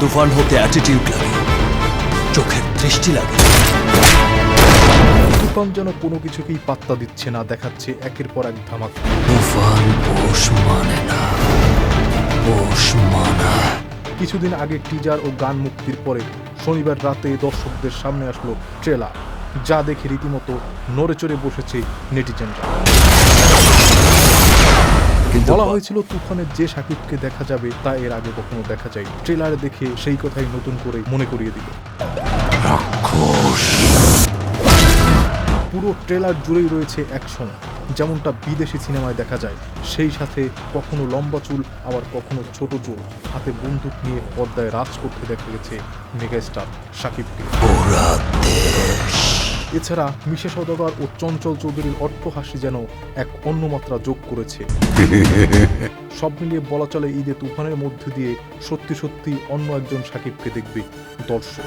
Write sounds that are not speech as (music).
তুফান হতে অ্যাটিটিউড লাগে। চোখের দৃষ্টি লাগে। তুফান যেন কোনো কিছুকেই পাত্তা দিচ্ছে না দেখাচ্ছে একের পর এক ধামাকা। তুফান পোষ মানে না পোষ মানা। কিছুদিন আগে টিজার ও গান মুক্তির পরে শনিবার রাতে দর্শকদের সামনে আসলো ট্রেলার যা দেখে রীতিমতো নড়ে চড়ে বসেছে নেটিজেনরা কিন্তু বলা হয়েছিল তুফানের যে সাকিবকে দেখা যাবে তা এর আগে কখনো দেখা যায় ট্রেলারে দেখে সেই কথাই নতুন করে মনে করিয়ে দিল। পুরো ট্রেলার জুড়েই রয়েছে অ্যাকশন যেমনটা বিদেশি সিনেমায় দেখা যায়। সেই সাথে কখনো লম্বা চুল আবার কখনো ছোট চুল হাতে বন্দুক নিয়ে পর্দায় রাজ করতে দেখা গেছে মেগাস্টার দেশ এছাড়া মিশে সওদাগর ও চঞ্চল চৌধুরীর অট্টহাসি যেন এক অন্য মাত্রা যোগ করেছে। (laughs) সব মিলিয়ে বলা চলে ঈদে তুফানের মধ্যে দিয়ে সত্যি সত্যি অন্য একজন সাকিবকে দেখবে দর্শক।